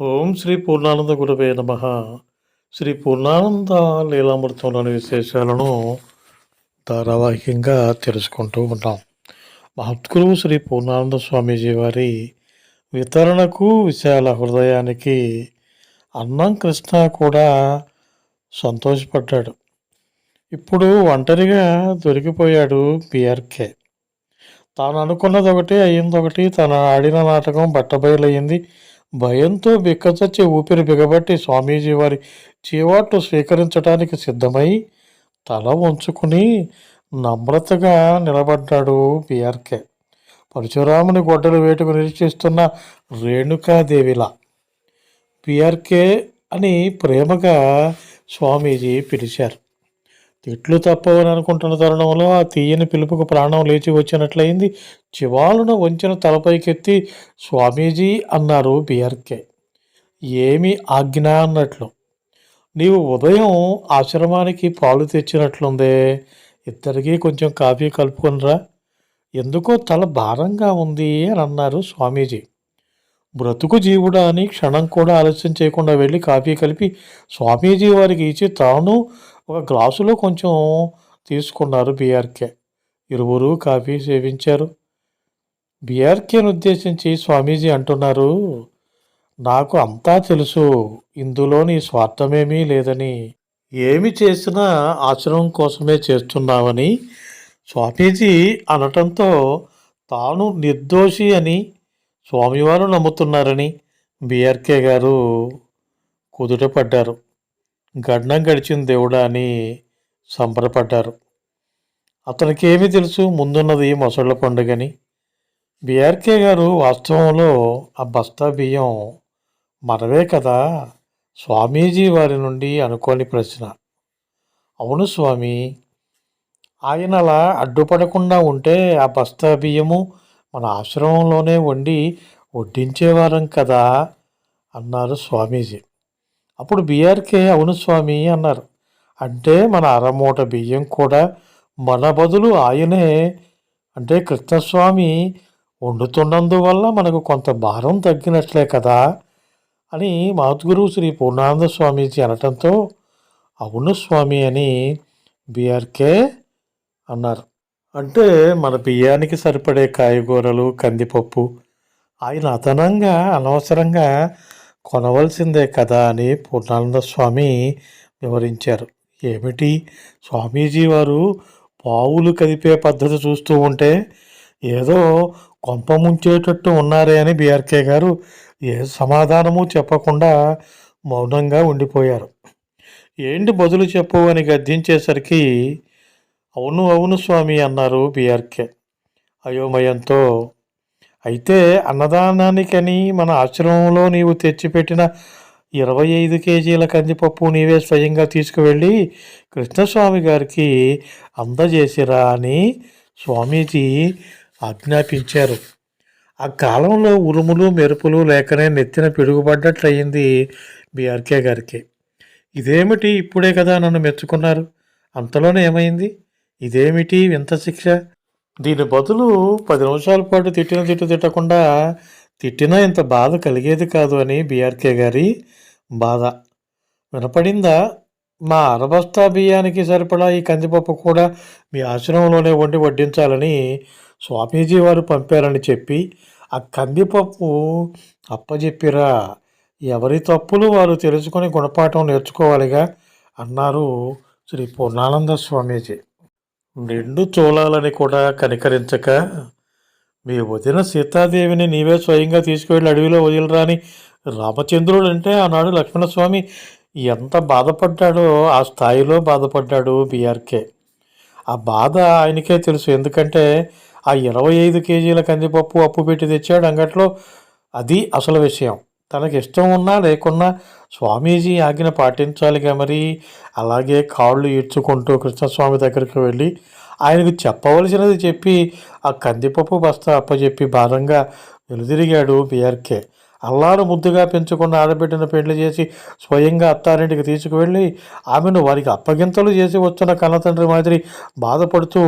ఓం శ్రీ పూర్ణానంద గురువే నమ. శ్రీ పూర్ణానంద లీలామృతంలోని విశేషాలను ధారావాహికంగా తెలుసుకుంటూ ఉన్నాం. మహద్గురువు శ్రీ పూర్ణానంద స్వామీజీ వారి వితరణకు విశాల హృదయానికి అన్నం కృష్ణ కూడా సంతోషపడ్డాడు. ఇప్పుడు ఒంటరిగా దొరికిపోయాడు పిఆర్కే తాను అనుకున్నది ఒకటి అయ్యింది ఒకటి తను ఆడిన నాటకం బట్టబయలయ్యింది. భయంతో బిక్కచచ్చి ఊపిరి బిగబట్టి స్వామీజీ వారి చీవాట్లు స్వీకరించడానికి సిద్ధమై తల ఉంచుకుని నమ్రతగా నిలబడ్డాడు పిఆర్కే పరశురాముని గొడ్డలు వేటుకు నిరీక్షిస్తున్న రేణుకాదేవిలా. పిఆర్కే అని ప్రేమగా స్వామీజీ పిలిచారు. తిట్లు తప్పవని అనుకుంటున్న తరుణంలో ఆ తీయని పిలుపుకు ప్రాణం లేచి వచ్చినట్లయింది. చివాలున వంచిన తలపైకెత్తి స్వామీజీ అన్నారు బిఆర్కే. ఏమి ఆజ్ఞ అన్నట్లు. నీవు ఉదయం ఆశ్రమానికి పాలు తెచ్చినట్లుందే. ఇద్దరికీ కొంచెం కాఫీ కలుపుకొనిరా. ఎందుకో తల భారంగా ఉంది అని అన్నారు స్వామీజీ. బ్రతుకు జీవుడా అని క్షణం కూడా ఆలస్యం చేయకుండా వెళ్ళి కాఫీ కలిపి స్వామీజీ వారికి ఇచ్చి తాను ఒక గ్లాసులో కొంచెం తీసుకున్నారు బీఆర్కే. ఇరువురు కాఫీ సేవించారు. బీఆర్కేను ఉద్దేశించి స్వామీజీ అంటున్నారు నాకు అంతా తెలుసు ఇందులో నీ స్వార్థమేమీ లేదని. ఏమి చేసినా ఆశ్రమం కోసమే చేస్తున్నామని స్వామీజీ అనటంతో తాను నిర్దోషి అని స్వామివారు నమ్ముతున్నారని బీఆర్కే గారు కుదుటపడ్డారు. గడ్డం గడిచిన దేవుడా అని సంబరపడ్డారు. అతనికి ఏమి తెలుసు ముందున్నది మొసళ్ళ పండుగని బీఆర్కే గారు వాస్తవంలో ఆ బస్తా బియ్యం మనవే కదా? స్వామీజీ వారి నుండి అనుకోని ప్రశ్న. అవును స్వామి ఆయన అలా అడ్డుపడకుండా ఉంటే ఆ బస్తా బియ్యము మన ఆశ్రమంలోనే వండి వడ్డించేవారం కదా? అన్నారు స్వామీజీ. అప్పుడు బీఆర్కే అవును స్వామి అన్నారు. అంటే మన అరమూట బియ్యం కూడా మన బదులు ఆయనే. అంటే కృష్ణస్వామి వండుతున్నందువల్ల మనకు కొంత భారం తగ్గినట్లే కదా అని మహద్గురు శ్రీ పూర్ణానంద స్వామీజీ అనటంతో అవును స్వామి అని బీఆర్కే అన్నారు. అంటే మన బియ్యానికి సరిపడే కాయగూరలు కందిపప్పు ఆయన అదనంగా అనవసరంగా కొనవలసిందే కదా అని పూర్ణానంద స్వామి వివరించారు. ఏమిటి? స్వామీజీ వారు పావులు కదిపే పద్ధతి చూస్తూ ఉంటే ఏదో కొంప ముంచేటట్టు ఉన్నారే అని బీఆర్కే గారు ఏ సమాధానము చెప్పకుండా మౌనంగా ఉండిపోయారు. ఏంటి బదులు చెప్పు అని గద్దించేసరికి అవును అవును స్వామి అన్నారు బీఆర్కే. అయోమయంతో అయితే అన్నదానానికని మన ఆశ్రమంలో నీవు తెచ్చిపెట్టిన ఇరవై ఐదు కేజీల కందిపప్పు నీవే స్వయంగా తీసుకువెళ్ళి కృష్ణస్వామి గారికి అందజేసిరా అని స్వామీజీ ఆజ్ఞాపించారు. ఆ కాలంలో ఉరుములు మెరుపులు లేకనే నెత్తిన పిడుగుపడ్డట్లయింది బీఆర్కే గారికి. ఇదేమిటి ఇప్పుడే కదా నన్ను మెచ్చుకున్నారు? అంతలోనే ఏమైంది? ఇదేమిటి వింత శిక్ష? దీని బదులు పది నిమిషాల పాటు తిట్టిన తిట్టు తిట్టకుండా తిట్టినా ఇంత బాధ కలిగేది కాదు అని బీఆర్కే గారి బాధ. వినపడిందా? మా అరబస్తా బియ్యానికి సరిపడా ఈ కందిపప్పు కూడా మీ ఆశ్రమంలోనే వండి వడ్డించాలని స్వామీజీ వారు పంపారని చెప్పి ఆ కందిపప్పు అప్పజెప్పిరా. ఎవరి తప్పులు వారు తెలుసుకొని గుణపాఠం నేర్చుకోవాలిగా అన్నారు శ్రీ పూర్ణానంద స్వామీజీ. నిండు చూలాలని కూడా కనికరించక మీ వదిన సీతాదేవిని నీవే స్వయంగా తీసుకువెళ్ళి అడవిలో వదిలిరాని రామచంద్రుడు అంటే ఆనాడు లక్ష్మణస్వామి ఎంత బాధపడ్డాడో ఆ స్థాయిలో బాధపడ్డాడు బీఆర్కే. ఆ బాధ ఆయనకే తెలుసు. ఎందుకంటే ఆ ఇరవై ఐదు కేజీల కందిపప్పు అప్పు పెట్టి తెచ్చాడు అంగట్లో. అది అసలు విషయం. తనకి ఇష్టం ఉన్నా లేకున్నా స్వామీజీ ఆజ్ఞ పాటించాలిగా మరి. అలాగే కాళ్ళు ఈడ్చుకుంటూ కృష్ణస్వామి దగ్గరికి వెళ్ళి ఆయనకు చెప్పవలసినది చెప్పి ఆ కందిపప్పు బస్తా అప్పచెప్పి భారంగా వెలుదిరిగాడు బీఆర్కే అల్లారు ముద్దుగా పెంచుకున్న ఆడబిడ్డను పెళ్ళి చేసి స్వయంగా అత్తారింటికి తీసుకువెళ్ళి ఆమెను వారికి అప్పగింతలు చేసి వస్తున్న కన్నతండ్రి మాదిరి బాధపడుతూ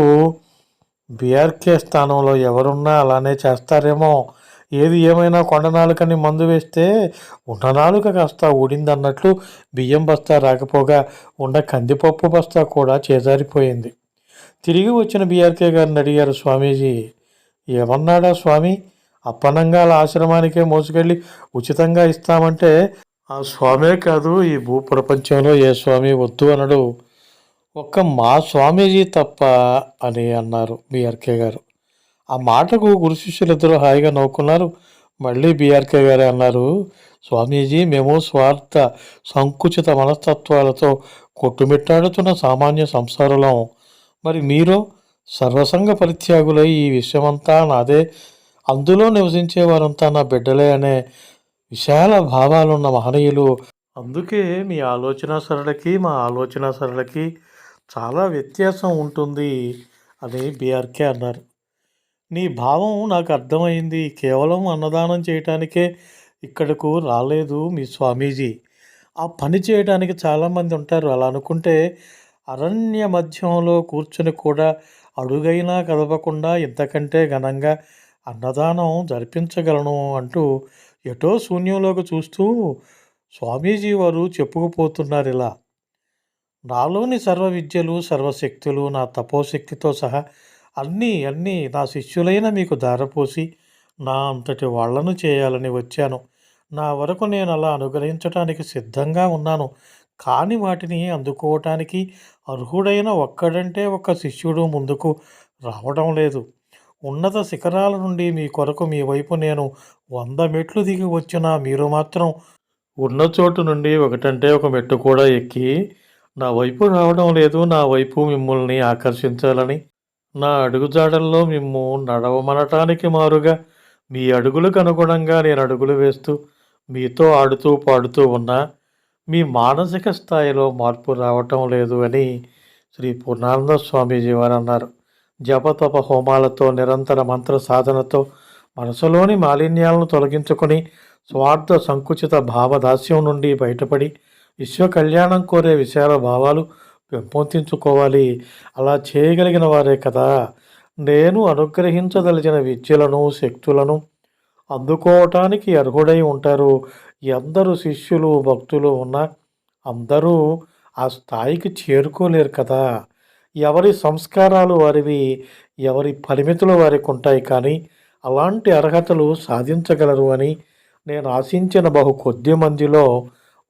బీఆర్కే స్థానంలో ఎవరున్నా అలానే చేస్తారేమో. ఏది ఏమైనా కొండనాలుకని మందు వేస్తే ఉండనాలుక కాస్త ఊడిందన్నట్లు బియ్యం బస్తా రాకపోగా ఉండ కందిపప్పు బస్తా కూడా చేజారిపోయింది. తిరిగి వచ్చిన బీఆర్కే గారిని అడిగారు స్వామీజీ ఏమన్నాడా స్వామి? అప్పనంగాల ఆశ్రమానికే మోసుకెళ్ళి ఉచితంగా ఇస్తామంటే ఆ స్వామే కాదు ఈ భూప్రపంచంలో ఏ స్వామి వద్దు అనడు. ఒక్క మా స్వామీజీ తప్ప అని అన్నారు బీఆర్కే గారు. ఆ మాటకు గురు శిష్యులిద్దరూ హాయిగా నవ్వుకున్నారు. మళ్ళీ బీఆర్కే గారే అన్నారు స్వామీజీ మేము స్వార్థ సంకుచిత మనస్తత్వాలతో కొట్టుమిట్టాడుతున్న సామాన్య సంసారులం. మరి మీరు సర్వసంగ పరిత్యాగులై ఈ విషయమంతా నాదే అందులో నివసించే వారంతా నా బిడ్డలే అనే విశాల భావాలున్న మహనీయులు. అందుకే మీ ఆలోచన సరళకి మా ఆలోచన సరళకి చాలా వ్యత్యాసం ఉంటుంది అని బీఆర్కే అన్నారు. నీ భావం నాకు అర్థమైంది. కేవలం అన్నదానం చేయటానికే ఇక్కడకు రాలేదు మీ స్వామీజీ. ఆ పని చేయడానికి చాలామంది ఉంటారు. అలా అనుకుంటే అరణ్య మధ్యంలో కూర్చొని కూడా అడుగైనా కదపకుండా ఇంతకంటే ఘనంగా అన్నదానం జరిపించగలను అంటూ ఎటో శూన్యంలోకి చూస్తూ స్వామీజీ వారు చెప్పుకుపోతున్నారు ఇలా. నాలోని సర్వ విద్యలు సర్వశక్తులు నా తపోశక్తితో సహా అన్నీ అన్నీ నా శిష్యులైన మీకు దారపోసి నా అంతటి వాళ్ళను చేయాలని వచ్చాను. నా వరకు నేను అలా అనుగ్రహించటానికి సిద్ధంగా ఉన్నాను. కాని వాటిని అందుకోవటానికి అర్హుడైన ఒక్కడంటే ఒక్క శిష్యుడు ముందుకు రావడం లేదు. ఉన్నత శిఖరాల నుండి మీ కొరకు మీ వైపు నేను వంద మెట్లు దిగి వచ్చినా మీరు మాత్రం ఉన్న చోటు నుండి ఒకటంటే ఒక మెట్టు కూడా ఎక్కి నా వైపు రావడం లేదు నా వైపు మిమ్మల్ని ఆకర్షించాలని నా అడుగుజాడల్లో మిమ్ము నడవమనటానికి మారుగా. మీ అడుగులకు అనుగుణంగా నేను అడుగులు వేస్తూ మీతో ఆడుతూ పాడుతూ ఉన్నా మీ మానసిక స్థాయిలో మార్పు రావటం లేదు అని శ్రీ పూర్ణానంద స్వామీజీ వారు అన్నారు. జపతప హోమాలతో నిరంతర మంత్ర సాధనతో మనసులోని మాలిన్యాలను తొలగించుకొని స్వార్థ సంకుచిత భావదాస్యం నుండి బయటపడి విశ్వ కళ్యాణం కోరే విశాల భావాలు పెంపొందించుకోవాలి అలా చేయగలిగిన వారే కదా. నేను అనుగ్రహించదలిచిన విద్యలను శక్తులను అందుకోవటానికి అర్హుడై ఉంటారు. ఎందరు శిష్యులు భక్తులు ఉన్నా అందరూ ఆ స్థాయికి చేరుకోలేరు కదా. ఎవరి సంస్కారాలు వారివి ఎవరి పరిమితులు వారికి ఉంటాయి కానీ అలాంటి అర్హతలు సాధించగలరు అని నేను ఆశించిన బహు కొద్ది మందిలో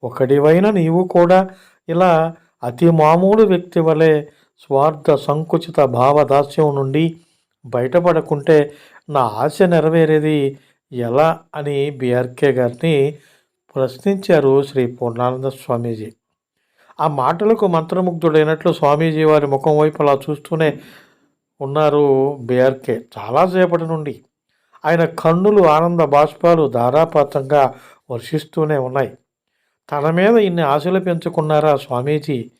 ఒకడివైన నీవు కూడా ఇలా అతి మామూలు వ్యక్తి వలె స్వార్థ సంకుచిత భావదాస్యం నుండి బయటపడకుంటే నా ఆశ నెరవేరేది ఎలా అని బిఆర్కే గారిని ప్రశ్నించారు శ్రీ పూర్ణానంద స్వామీజీ. ఆ మాటలకు మంత్రముగ్ధుడైనట్లు స్వామీజీ వారి ముఖం వైపు అలా చూస్తూనే ఉన్నారు బిఆర్కే చాలాసేపటి నుండి. ఆయన కన్నులు ఆనంద బాష్పాలు ధారాపాతంగా వర్షిస్తూనే ఉన్నాయి. తన మీద ఇన్ని ఆశలు పెంచుకున్నారా స్వామీజీ?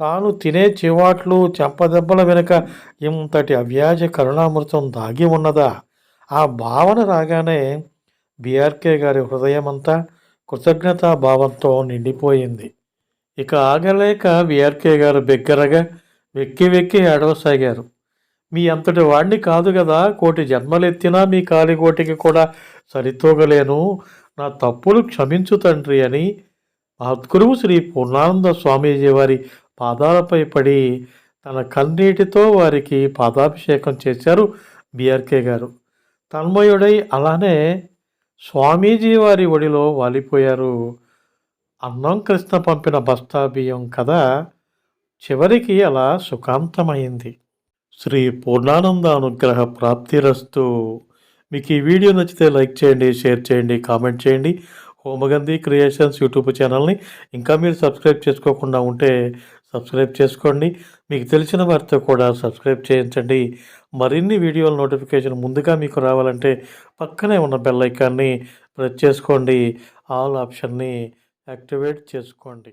తాను తినే చివాట్లు చెంపదెబ్బల వెనుక ఇంతటి అవ్యాజ కరుణామృతం దాగి ఉన్నదా? ఆ భావన రాగానే బీఆర్కే గారి హృదయమంతా కృతజ్ఞతా భావంతో నిండిపోయింది. ఇక ఆగలేక బీఆర్కే గారు బిగ్గరగా వెక్కి వెక్కి ఏడవసాగారు. మీ అంతటి వాడిని కాదు కదా కోటి జన్మలెత్తినా మీ కాలికోటికి కూడా సరితూగలేను. నా తప్పులు క్షమించు తండ్రి అని మహద్గురువు శ్రీ పూర్ణానంద స్వామీజీ వారి పాదాలపై పడి తన కన్నీటితో వారికి పాదాభిషేకం చేశారు బిఆర్కే గారు. తన్మయుడై అలానే స్వామీజీ వారి ఒడిలో వాలిపోయారు. అన్నం కృష్ణ పంపిన బస్తా బియ్యం కదా చివరికి అలా సుఖాంతమైంది. శ్రీ పూర్ణానంద అనుగ్రహ ప్రాప్తిరస్తు. మీకు ఈ వీడియో నచ్చితే లైక్ చేయండి షేర్ చేయండి కామెంట్ చేయండి. హోమగంధి క్రియేషన్స్ యూట్యూబ్ ఛానల్ని ఇంకా మీరు సబ్స్క్రైబ్ చేసుకోకుండా ఉంటే సబ్స్క్రైబ్ చేసుకోండి. మీకు తెలిసిన వారితో కూడా సబ్స్క్రైబ్ చేయించండి. మరిన్ని వీడియోల నోటిఫికేషన్ ముందుగా మీకు రావాలంటే పక్కనే ఉన్న బెల్ ఐకాన్ని ప్రెస్ చేసుకోండి. ఆల్ ఆప్షన్ని యాక్టివేట్ చేసుకోండి.